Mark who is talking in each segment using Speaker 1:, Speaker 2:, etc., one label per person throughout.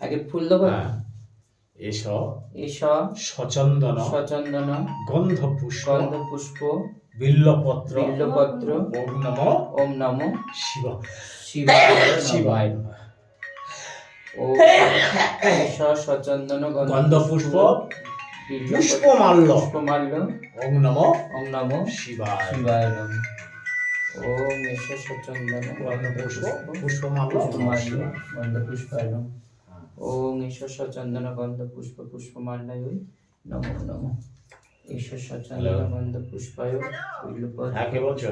Speaker 1: আগে ফুল দেবো?
Speaker 2: হ্যাঁ। এস
Speaker 1: এস
Speaker 2: সচন্দন
Speaker 1: সচন্দন
Speaker 2: গন্ধ পুষ্প
Speaker 1: গন্ধ পুষ্প
Speaker 2: বিল্লপত্র
Speaker 1: বিল্লপত্র
Speaker 2: ওম নম
Speaker 1: ওম নম
Speaker 2: শিব
Speaker 1: শিবায়
Speaker 2: শিবায়
Speaker 1: ও এস সচন্দন
Speaker 2: গন্ধ পুষ্প পুষ্পমাল্য
Speaker 1: পুষ্পমাল্য
Speaker 2: ওম নম
Speaker 1: ওম নম
Speaker 2: শিবায়
Speaker 1: শিবায় নম। ওম এস সচন্দন
Speaker 2: গন্ধ পুষ্প পুষ্পমাল্য
Speaker 1: পুষ্পমাল্য গন্ধ পুষ্পায় নম। ঈশ্বর সচন্দন গন্ধ পুষ্প পুষ্পমাল্যায় নমো নমঃ। ঈশ্বর সচন্দন
Speaker 2: Hello?
Speaker 1: গন্ধ পুষ্পায় বিল্লপত্র
Speaker 2: বলছো?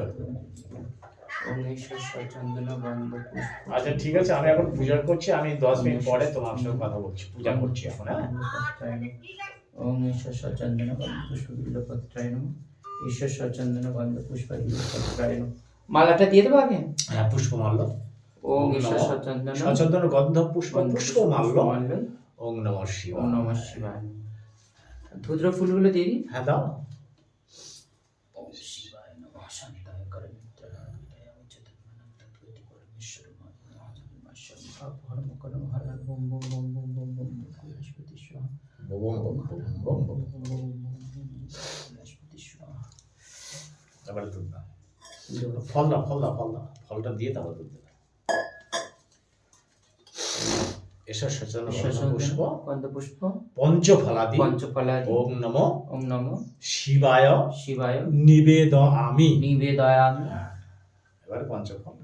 Speaker 1: ওম ঈশ্বর সচন্দন গন্ধ পুষ্প।
Speaker 2: আচ্ছা ঠিক আছে আমি এখন পূজা করছি আমি দশ মিনিট পরে তোমার সঙ্গে কথা বলছি পূজা করছি এখন হ্যাঁ।
Speaker 1: ওম ঈশ্বর সচন্দন গন্ধ পুষ্প বিল্লপত্রায় নম। ঈশ্বর সচন্দন গন্ধ পুষ্প বিল্লপত্রায় নম। মালাটা দিয়ে দেবো আগে?
Speaker 2: হ্যাঁ পুষ্প পুষ্পমাল্য
Speaker 1: ওম ঈশ্বর। সচন্দন
Speaker 2: সচন্দন গন্ধ পুষ্প পুষ্পমাল্য
Speaker 1: পুষ্পমাল্য
Speaker 2: ওম নম শিব
Speaker 1: ওম নমঃ শিবায় ধুদ্র ফুলগুলো দিয়ে দিই
Speaker 2: হ্যাঁ দাও
Speaker 1: শিবায় নমঃ শান্তায়
Speaker 2: তারপরে দুধ দাও ফল দাও ফল দাও ফল দাও ফলটা দিয়ে তারপর দুধ এসব সচন পুষ্প।
Speaker 1: গন্ধ পুষ্প।
Speaker 2: পঞ্চফলাদি।
Speaker 1: পঞ্চফলাদি।
Speaker 2: ওম নম।
Speaker 1: ওম নম।
Speaker 2: শিবায়।
Speaker 1: শিবায়।
Speaker 2: নিবেদ আমি
Speaker 1: নিবেদয়ামি
Speaker 2: এবারে পঞ্চফল।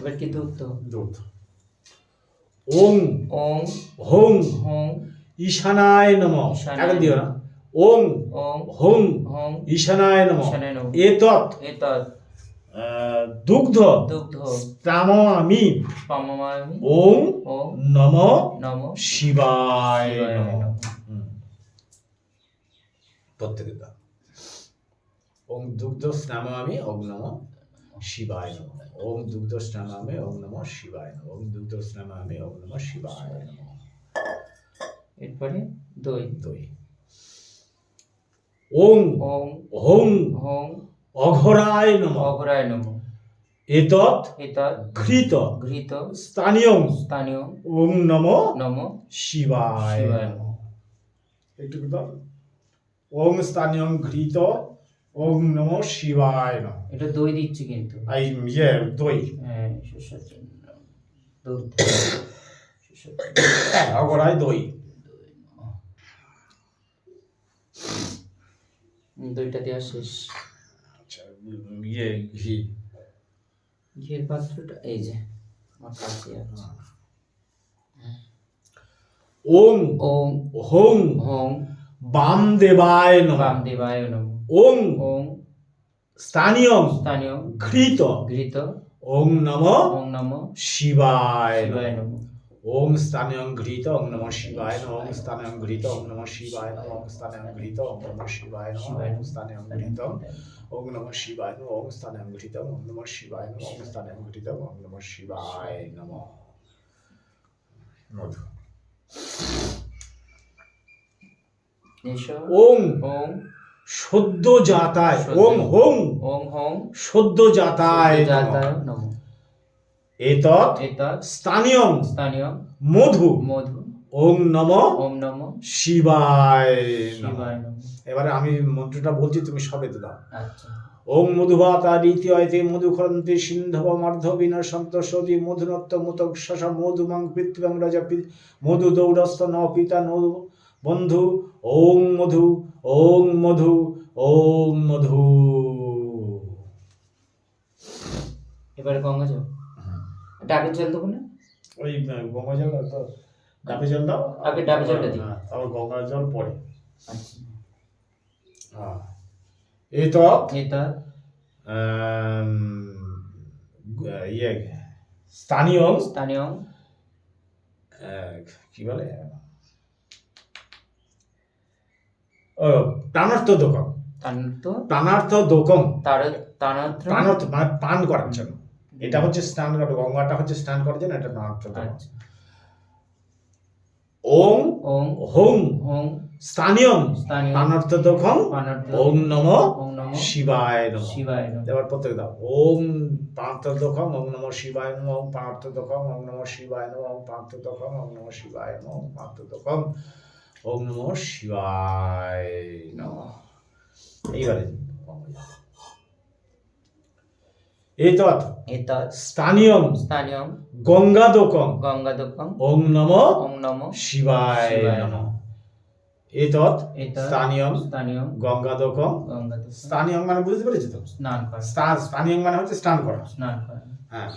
Speaker 1: এবার কি ধূপ তো
Speaker 2: ওং।
Speaker 1: ওং।
Speaker 2: হোং।
Speaker 1: হোং।
Speaker 2: ঈশানায় নম। এখন দিও না। ওং।
Speaker 1: ওং।
Speaker 2: হোং।
Speaker 1: হোং।
Speaker 2: ঈশানায় নম।
Speaker 1: ঈশানায় নমঃ।
Speaker 2: এতৎ।
Speaker 1: এতৎ।
Speaker 2: দুগ্ধ।
Speaker 1: দুগ্ধ।
Speaker 2: তামামি
Speaker 1: পামমামি
Speaker 2: ওং।
Speaker 1: ওং।
Speaker 2: নম।
Speaker 1: নম।
Speaker 2: শিবায়
Speaker 1: শিবায়
Speaker 2: নম। প্রত্যেকে ওং দুগ্ধ স্নামামি ওং নম। শিবায় নম। ওং দুগ্ধ স্নামামি ওং নম শিবায় নম। ওং দুগ্ধ স্নামামি ওং নম শিবায় নম।
Speaker 1: এরপরে দই।
Speaker 2: দই। ওং
Speaker 1: ওং
Speaker 2: হোং
Speaker 1: হোং
Speaker 2: অঘরায় নম।
Speaker 1: অঘরায় নম।
Speaker 2: এতৎ
Speaker 1: এতৎ
Speaker 2: ঘৃত
Speaker 1: ঘৃত
Speaker 2: স্থানীয়
Speaker 1: স্থানীয়
Speaker 2: ওং। নম
Speaker 1: নম
Speaker 2: শিবায়
Speaker 1: শিবায়
Speaker 2: নমঃ। একটু দাও ওং স্থানীয় ঘৃত ওং নম শিবায় নম।
Speaker 1: এটা দই দিচ্ছি কিন্তু।
Speaker 2: এই ইয়ে দই।
Speaker 1: হ্যাঁ সুসজ্জন দুধ
Speaker 2: অগড়ায় দই।
Speaker 1: দইটা দেওয়া শেষ।
Speaker 2: আচ্ছা ইয়ে ঘি।
Speaker 1: ঘিয়ের পাত্রটা এই যে আমার কাছে আছে।
Speaker 2: ওং
Speaker 1: ওং
Speaker 2: হোং
Speaker 1: হোং
Speaker 2: বামদেবায় নম।
Speaker 1: বামদেবায় নম।
Speaker 2: ওং
Speaker 1: ওং
Speaker 2: স্থানীয়
Speaker 1: স্থানীয়
Speaker 2: ঘৃত
Speaker 1: ঘৃত
Speaker 2: ওং নম
Speaker 1: ওং নম
Speaker 2: শিবায়
Speaker 1: শিবায়
Speaker 2: নম
Speaker 1: নম
Speaker 2: ওং স্থানীয় ঘৃত ওং নম শিবায় নম ওং স্থানীয় ঘৃত ওং নম শিবায় নম ওং স্থানীয় ঘৃত ওং নম শিবায় নম
Speaker 1: শিবায়
Speaker 2: ওং
Speaker 1: নম।
Speaker 2: স্থানীয় ঘৃত ওং নম শিবায় নম ওং স্থানীয় ঘৃত ওং নম শিবায় নম ওং স্থানীয় ঘৃত ওং নম শিবায় নম মধু ওং
Speaker 1: ওং
Speaker 2: সদ্য জাতায়
Speaker 1: সদ্য-
Speaker 2: ওং হোং।
Speaker 1: ওং হোং।
Speaker 2: সদ্য জাতায়।
Speaker 1: জাতায় নম।
Speaker 2: এতৎ
Speaker 1: এতৎ
Speaker 2: স্থানীয়।
Speaker 1: স্থানীয়।
Speaker 2: মধু।
Speaker 1: মধু।
Speaker 2: ওং নম।
Speaker 1: ওম নম।
Speaker 2: শিবায় এবারে আমি মন্ত্রটা বলছি তুমি সবে তো দাও।
Speaker 1: আচ্ছা।
Speaker 2: ওং মধুভাতা দ্বিতীয়তে মধুখরন্তি সিন্ধব মর্ধ বিনা সন্তোষী মধুনত্ত মুতক শশ মধুমাং পৃথিবং রাজা মধু দৌড়স্ত ন পিতা নধু বন্ধু ওং মধু ওং মধু ওং মধু।
Speaker 1: এবারে গঙ্গা জল। ডাবের জল দেবো না?
Speaker 2: ওই গঙ্গা জল তো। ডাবে জল দাও?
Speaker 1: আগে ডাবে জলটা দিই।
Speaker 2: হ্যাঁ, তারপর গঙ্গা জল পরে।
Speaker 1: আচ্ছা।
Speaker 2: হ্যাঁ। এই তো।
Speaker 1: এটা
Speaker 2: ইয়ে স্থানীয়।
Speaker 1: স্থানীয়।
Speaker 2: কি বলে? প্রাণার্থ দোকং
Speaker 1: প্রাণার্থ? দোকং
Speaker 2: প্রাণার্থ? মানে পান করার জন্য। এটা হচ্ছে স্নান করা গঙ্গাটা হচ্ছে স্নান করার জন্য এটা প্রাণার্থ দোকং
Speaker 1: আচ্ছা।
Speaker 2: ওম
Speaker 1: ওম
Speaker 2: হোং। হোং
Speaker 1: স্থানীয়ম
Speaker 2: প্রাণার্থ
Speaker 1: দোকং
Speaker 2: ওং নম। শিবায় নম।
Speaker 1: শিবায় নম।
Speaker 2: এবার প্রত্যেক দাও। ওম পার্থ দোকং ওং নম শিবায় নম। পার্থ প্রাণার্থ দোকং ওং নম শিবায় নম। ওং প্রাণার্থ ওম ওং নম শিবায় নম। ওং প্রাণার্থ ওং নম শিবায় নম। এইবারে এতৎ
Speaker 1: এতৎ
Speaker 2: স্থানীয়
Speaker 1: স্থানীয়
Speaker 2: গঙ্গাদকং
Speaker 1: গঙ্গাদকং
Speaker 2: ওং নম
Speaker 1: ওং নম
Speaker 2: শিবায় নম। এতৎ
Speaker 1: এতৎ
Speaker 2: স্থানীয়
Speaker 1: স্থানীয়
Speaker 2: গঙ্গাদকং
Speaker 1: গঙ্গাদকং
Speaker 2: স্থানীয় মানে বুঝতে পেরেছ তো?
Speaker 1: স্নান করা।
Speaker 2: স্থান- স্থানীয় মানে হচ্ছে স্নান করা।
Speaker 1: স্নান করা।
Speaker 2: হ্যাঁ।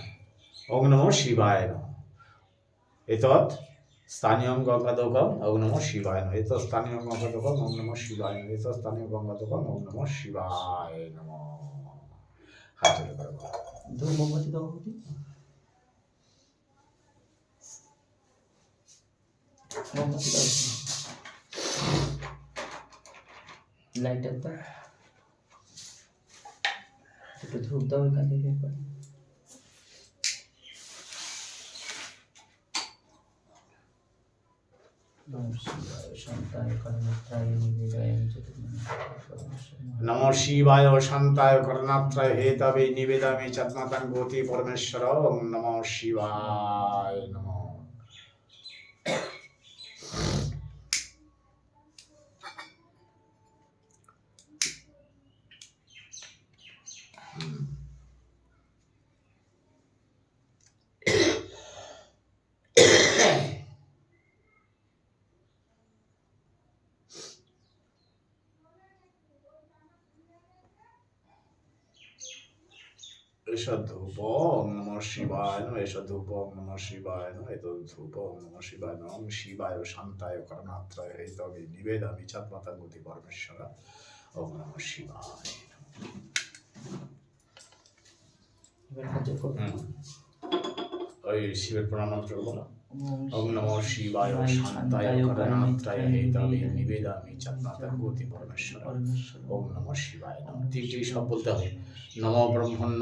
Speaker 2: ওং নমো শিবায় নম। এতৎ স্থানীয় গঙ্গাদকম ওং নমো শিবায় নম। এত স্থানীয় গঙ্গাদকম ওং নমো শিবায় নম। এত স্থানীয় গঙ্গাদকম ওং নমো শিবায় নম। হাত বলো।
Speaker 1: ধূপ মোমবাতি দাও। মোমবাতি। দাও। একটু ধূপ দাও এখান থেকে। নমো শিবায় শান্তায়
Speaker 2: কর্ণাত্রায় হে তবে নিবেদামি চাত্মাতাং গোতি পরমেশ্বর নম শিবায় নম ধূপ নম শিবায় নম এষ ধূপ নমঃ শিবায় নম এত ধূপ নম শিবায় নম শিবায় শান্তায় করণাত্রায় হেতবে নিবেদামি চত্মাতাং গতি পরমেশ্বর ওম নমঃ শিবায়। ওই শিবের প্রণাম মন্ত্র বলো। ওং নমঃ শিবায় শান্তায় করণাত্রায় হেতবে নিবেদামি চত্মাতাং গতি পরমেশ্বর। ওম নমঃ শিবায় তিনটি সব বলতে হবে। নম ব্রহ্মণ্য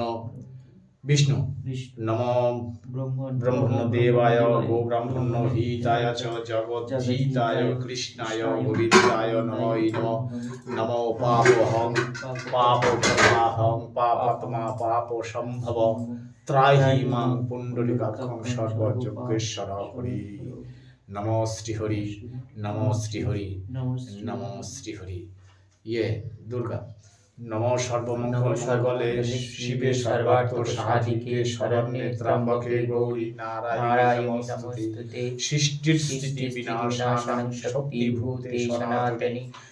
Speaker 2: বিষ্ণু
Speaker 1: বিষ্ণু
Speaker 2: নম
Speaker 1: ব্রহ্ম
Speaker 2: ব্রহ্মণ্য দেবায় গো ব্রাহ্মণ্য হিতায় চ জগৎ হিতায় কৃষ্ণায় গোবিন্দায় নম নম নম পাপহং পাপ কর্মাহং পাপাত্মা পাপ সম্ভব ত্রাহি মাং পুণ্ডরিকাক্ষং সর্বযজ্ঞেশ্বর হরি নম শ্রীহরি নম শ্রীহরি নম শ্রীহরি ইয়ে দুর্গা নম সর্বমঙ্গল সর্বলে শিবে সর্বার্থ সাধিকে শরণ্যে ত্রম্বকে গৌরী নারায়ণ নমস্তুতে। সৃষ্টির স্থিতি বিনাশানং শক্তিভূতে সনাতনী।